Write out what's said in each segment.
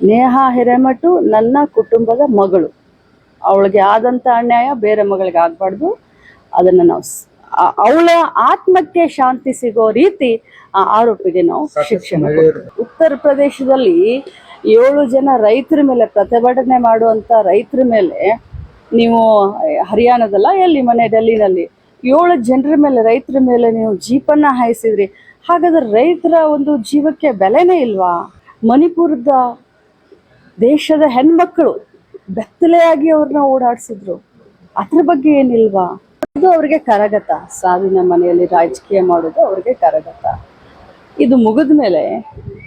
ನೇಹಾ ಹಿರೇಮಠು ನನ್ನ ಕುಟುಂಬದ ಮಗಳು. ಅವಳಿಗೆ ಆದಂಥ ಅನ್ಯಾಯ ಬೇರೆ ಮಗಳಿಗೆ ಆಗಬಾರ್ದು. ಅದನ್ನು ನಾವು ಅವಳ ಆತ್ಮಕ್ಕೆ ಶಾಂತಿ ಸಿಗೋ ರೀತಿ ಆ ಆರೋಪಿಗೆ ನಾವು ಶಿಕ್ಷಣ. ಉತ್ತರ ಪ್ರದೇಶದಲ್ಲಿ ಏಳು ಜನ ರೈತರ ಮೇಲೆ ಪ್ರತಿಭಟನೆ ಮಾಡುವಂತ ರೈತರ ಮೇಲೆ ನೀವು ಹರಿಯಾಣದಲ್ಲ ಎಲ್ಲಿ ಮನೆ ಡೆಲ್ಲಿನಲ್ಲಿ ಏಳು ಜನರ ಮೇಲೆ ರೈತರ ಮೇಲೆ ನೀವು ಜೀಪನ್ನ ಹಾಯಿಸಿದ್ರಿ. ಹಾಗಾದ್ರೆ ರೈತರ ಒಂದು ಜೀವಕ್ಕೆ ಬೆಲೆನೇ ಇಲ್ವಾ? ಮಣಿಪುರದ ದೇಶದ ಹೆಣ್ಮಕ್ಳು ಬೆತ್ತಲೆಯಾಗಿ ಅವ್ರನ್ನ ಓಡಾಡಿಸಿದ್ರು. ಅದ್ರ ಬಗ್ಗೆ ಏನಿಲ್ವಾ? ಅದು ಅವ್ರಿಗೆ ಕರಗತ. ಸಾವಿನ ಮನೆಯಲ್ಲಿ ರಾಜಕೀಯ ಮಾಡೋದು ಅವ್ರಿಗೆ ಕರಗತ. ಇದು ಮುಗಿದ ಮೇಲೆ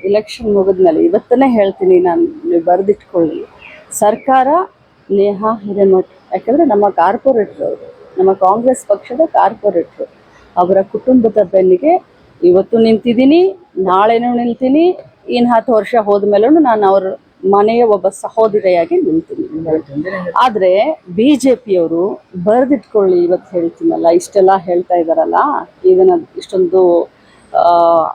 ಇಲೆಕ್ಷನ್ ಮುಗಿದ ಮೇಲೆ ಇವತ್ತನೇ ಹೇಳ್ತೀನಿ ನಾನು ಬರೆದಿಟ್ಕೊಳ್ಳಿ. ಸರ್ಕಾರ ನೇಹಾ ಹಿರೇಮಠ್, ಯಾಕಂದರೆ ನಮ್ಮ ಕಾರ್ಪೊರೇಟ್ರು ಅವರು, ನಮ್ಮ ಕಾಂಗ್ರೆಸ್ ಪಕ್ಷದ ಕಾರ್ಪೊರೇಟ್ರು. ಅವರ ಕುಟುಂಬದ ಬೆನ್ನಿಗೆ ಇವತ್ತು ನಿಂತಿದ್ದೀನಿ, ನಾಳೆನೂ ನಿಲ್ತೀನಿ ಇನ್ನು ಹತ್ತು ವರ್ಷ ಹೋದ್ಮೇಲೂ ನಾನು ಅವ್ರ ಮನೆಯ ಒಬ್ಬ ಸಹೋದರಿಯಾಗಿ ನಿಲ್ತೀನಿ ಆದರೆ ಬಿ ಜೆ ಪಿಯವರು ಬರೆದಿಟ್ಕೊಳ್ಳಿ ಇವತ್ತು ಹೇಳ್ತೀನಲ್ಲ, ಇಷ್ಟೆಲ್ಲ ಹೇಳ್ತಾ ಇದ್ದಾರಲ್ಲ ಇದನ್ನ ಇಷ್ಟೊಂದು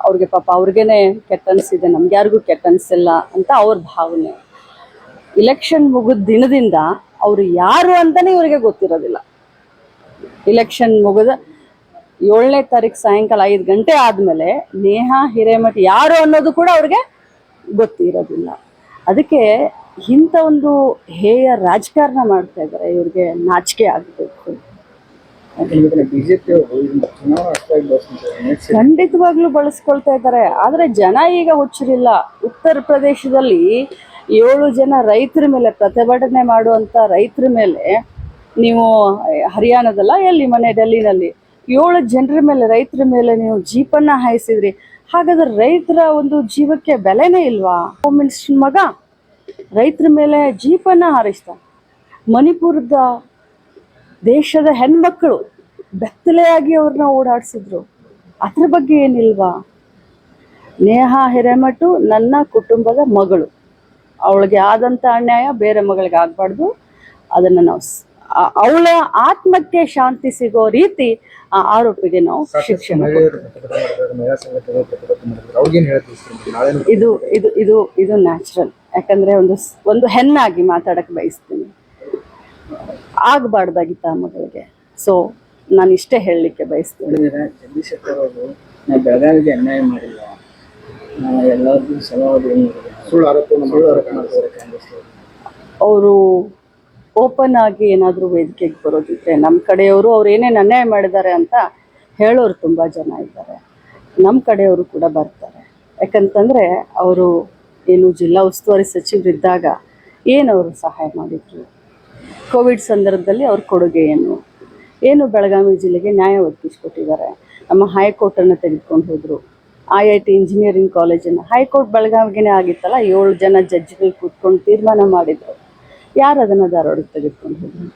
ಅವ್ರಿಗೆ ಪಾಪ ಅವ್ರಿಗೇನೆ ಕೆಟ್ಟ ಅನ್ಸಿದೆ, ನಮ್ಗೆ ಯಾರಿಗೂ ಕೆಟ್ಟ ಅನ್ಸಿಲ್ಲ ಅಂತ ಅವ್ರ ಭಾವನೆ. ಇಲೆಕ್ಷನ್ ಮುಗಿದ ದಿನದಿಂದ ಅವರು ಯಾರು ಅಂತಾನೆ ಇವರಿಗೆ ಗೊತ್ತಿರೋದಿಲ್ಲ. ಇಲೆಕ್ಷನ್ ಮುಗಿದ ಏಳನೇ ತಾರೀಕು ಸಾಯಂಕಾಲ ಐದು ಗಂಟೆ ಆದಮೇಲೆ ನೇಹಾ, ಹಿರೇಮಠ್ ಯಾರು ಅನ್ನೋದು ಕೂಡ ಅವ್ರಿಗೆ ಗೊತ್ತಿರೋದಿಲ್ಲ. ಅದಕ್ಕೆ ಇಂಥ ಒಂದು ಹೇಯ ರಾಜಕಾರಣ ಮಾಡ್ತಾ ಇದ್ದಾರೆ ಇವ್ರಿಗೆ ನಾಚಿಕೆ ಆಗಬೇಕು. ಖಂಡಿತವಾಗ್ಲೂ ಬಳಸ್ಕೊಳ್ತಾ ಇದ್ದಾರೆ. ಆದರೆ ಜನ ಈಗ ಹುಚ್ಚರಿಲ್ಲ. ಉತ್ತರ ಪ್ರದೇಶದಲ್ಲಿ ಏಳು ಜನ ರೈತರ ಮೇಲೆ ಪ್ರತಿಭಟನೆ ಮಾಡುವಂಥ ರೈತರ ಮೇಲೆ ನೀವು ಹರಿಯಾಣದಲ್ಲ ಎಲ್ಲಿ ಮನೆ ಡೆಲ್ಲಿನಲ್ಲಿ ಏಳು ಜನರ ಮೇಲೆ ರೈತರ ಮೇಲೆ ನೀವು ಜೀಪನ್ನು ಹಾಯಿಸಿದ್ರಿ. ಹಾಗಾದ್ರೆ ರೈತರ ಒಂದು ಜೀವಕ್ಕೆ ಬೆಲೆನೇ ಇಲ್ವಾ? ಹೋಮ್ ಮಿನಿಸ್ಟರ್ ಮಗ ರೈತರ ಮೇಲೆ ಜೀಪನ್ನ ಹಾರಿಸ್ತ ಮಣಿಪುರದ ದೇಶದ ಹೆಣ್ಮಕ್ಕಳು ಬೆತ್ತಲೆಯಾಗಿ ಅವ್ರನ್ನ ಓಡಾಡಿಸಿದ್ರು. ಅದ್ರ ಬಗ್ಗೆ ಏನಿಲ್ವಾ? ನೇಹಾ ಹಿರೇಮಠು ನನ್ನ ಕುಟುಂಬದ ಮಗಳು. ಅವಳಿಗೆ ಆದಂಥ ಅನ್ಯಾಯ ಬೇರೆ ಮಗಳಿಗೆ ಆಗಬಾರ್ದು. ಅದನ್ನು ನಾವು ಅವಳ ಆತ್ಮಕ್ಕೆ ಶಾಂತಿ ಸಿಗೋ ರೀತಿ ಆ ಆರೋಪಿಗೆ ನಾವು ಶಿಕ್ಷೆ ಕೊಡ್ತೀವಿ. ಮಹಿಳೆಯರು ಪ್ರತಿಭಟನೆ ಮಾಡಿದ್ದಾರೆ ಮಹಿಳಾ ಸಂಘಟನೆಗಳು ಪ್ರತಿಭಟನೆ ಮಾಡಿದ್ದಾರೆ. ಅವ್ರಿಗೇನು ಹೇಳ್ತೀವಿ ನಾಳೆ ಇದು ಇದು ಇದು ಇದು ನ್ಯಾಚುರಲ್ ಯಾಕಂದ್ರೆ ಒಂದು ಸ್- ಒಂದು ಹೆಣ್ಣಾಗಿ ಮಾತಾಡಕ್ಕೆ ಬಯಸ್ತೀನಿ. ಆಗಬಾರ್ದಾಗಿತ್ತು ಆ ಮಗಳಿಗೆ. ಸೊ ನಾನು ಇಷ್ಟೇ ಹೇಳಲಿಕ್ಕೆ ಬಯಸ್ತೀನಿ. ಬೆಳಗಾವಿಗೆ ಅನ್ಯಾಯ ಮಾಡಿಲ್ಲ. ಎಲ್ಲರಿಗೂ ಸಲಹೆ ಅವರು ಓಪನ್ ಆಗಿ ಏನಾದರೂ ವೇದಿಕೆಗೆ ಬರೋದಿದ್ರೆ ನಮ್ಮ ಕಡೆಯವರು ಅವ್ರು ಏನೇನು ಅನ್ಯಾಯ ಮಾಡಿದ್ದಾರೆ ಅಂತ ಹೇಳೋರು ತುಂಬ ಜನ ಇದ್ದಾರೆ. ನಮ್ಮ ಕಡೆಯವರು ಕೂಡ ಬರ್ತಾರೆ. ಯಾಕಂತಂದರೆ ಅವರು ಏನು ಜಿಲ್ಲಾ ಉಸ್ತುವಾರಿ ಸಚಿವರಿದ್ದಾಗ ಏನು ಅವರು ಸಹಾಯ ಮಾಡಿದ್ರು? ಕೋವಿಡ್ ಸಂದರ್ಭದಲ್ಲಿ ಅವ್ರ ಕೊಡುಗೆ ಏನು? ಏನು ಬೆಳಗಾವಿ ಜಿಲ್ಲೆಗೆ ನ್ಯಾಯ ಒದಗಿಸ್ಕೊಟ್ಟಿದ್ದಾರೆ? ನಮ್ಮ ಹೈಕೋರ್ಟನ್ನು ತೆಗೆದುಕೊಂಡು ಹೋದರು. ಐ ಐ ಟಿ ಇಂಜಿನಿಯರಿಂಗ್ ಕಾಲೇಜನ್ನು. ಹೈಕೋರ್ಟ್ ಬೆಳಗಾವಿಗೆ ಆಗಿತ್ತಲ್ಲ, ಏಳು ಜನ ಜಡ್ಜ್ಗಳು ಕೂತ್ಕೊಂಡು ತೀರ್ಮಾನ ಮಾಡಿದರು. ಯಾರು ಅದನ್ನು ಧಾರವಾಡಕ್ಕೆ ತೆಗೆದುಕೊಂಡು ಹೋದ್ರು?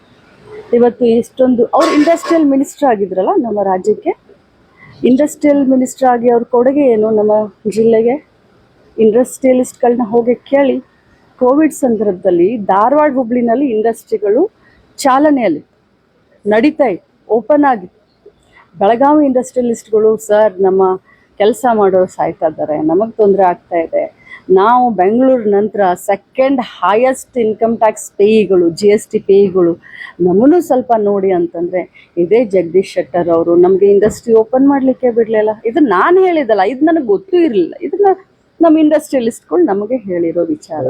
ಇವತ್ತು ಇಷ್ಟೊಂದು, ಅವ್ರು ಇಂಡಸ್ಟ್ರಿಯಲ್ ಮಿನಿಸ್ಟರ್ ಆಗಿದ್ರಲ್ಲ ನಮ್ಮ ರಾಜ್ಯಕ್ಕೆ? ಇಂಡಸ್ಟ್ರಿಯಲ್ ಮಿನಿಸ್ಟರ್ ಆಗಿ ಅವ್ರ ಕೊಡುಗೆ ಏನು ನಮ್ಮ ಜಿಲ್ಲೆಗೆ? ಇಂಡಸ್ಟ್ರಿಯಲಿಸ್ಟ್ಗಳನ್ನ ಹೋಗಿ ಕೇಳಿ, ಕೋವಿಡ್ ಸಂದರ್ಭದಲ್ಲಿ ಧಾರವಾಡ ಹುಬ್ಳಿನಲ್ಲಿ ಇಂಡಸ್ಟ್ರಿಗಳು ಚಾಲನೆಯಲ್ಲಿ, ನಡೀತಾ ಇತ್ತು, ಓಪನ್ ಆಗಿತ್ತು. ಬೆಳಗಾವಿ ಇಂಡಸ್ಟ್ರಿಯಲಿಸ್ಟ್ಗಳು ಸರ್, ನಮ್ಮ ಕೆಲಸ ಮಾಡೋರು ಸಾಯ್ತಾ ಇದ್ದಾರೆ, ನಮಗೆ ತೊಂದರೆ ಆಗ್ತಾ ಇದೆ ನಾವು ಬೆಂಗಳೂರು ನಂತರ ಸೆಕೆಂಡ್ ಹೈಯೆಸ್ಟ್ ಇನ್ಕಮ್ ಟ್ಯಾಕ್ಸ್ ಪೇಯಿಗಳು ಜಿ ಎಸ್ ಟಿ ಪೇಯಿಗಳು ನಮ್ಮನ್ನು ಸ್ವಲ್ಪ ನೋಡಿ ಅಂತಂದರೆ ಇದೇ ಜಗದೀಶ್ ಶೆಟ್ಟರ್ ಅವರು ನಮಗೆ ಇಂಡಸ್ಟ್ರಿ ಓಪನ್ ಮಾಡಲಿಕ್ಕೆ ಬಿಡಲಿಲ್ಲ. ಇದು ನಾನು ಹೇಳಿದಲ್ಲ ಇದು ನನಗೆ ಗೊತ್ತೂ ಇರಲಿಲ್ಲ. ಇದನ್ನ ನಮ್ಮ ಇಂಡಸ್ಟ್ರಿಯಲಿಸ್ಟ್ಗಳು ನಮಗೆ ಹೇಳಿರೋ ವಿಚಾರ.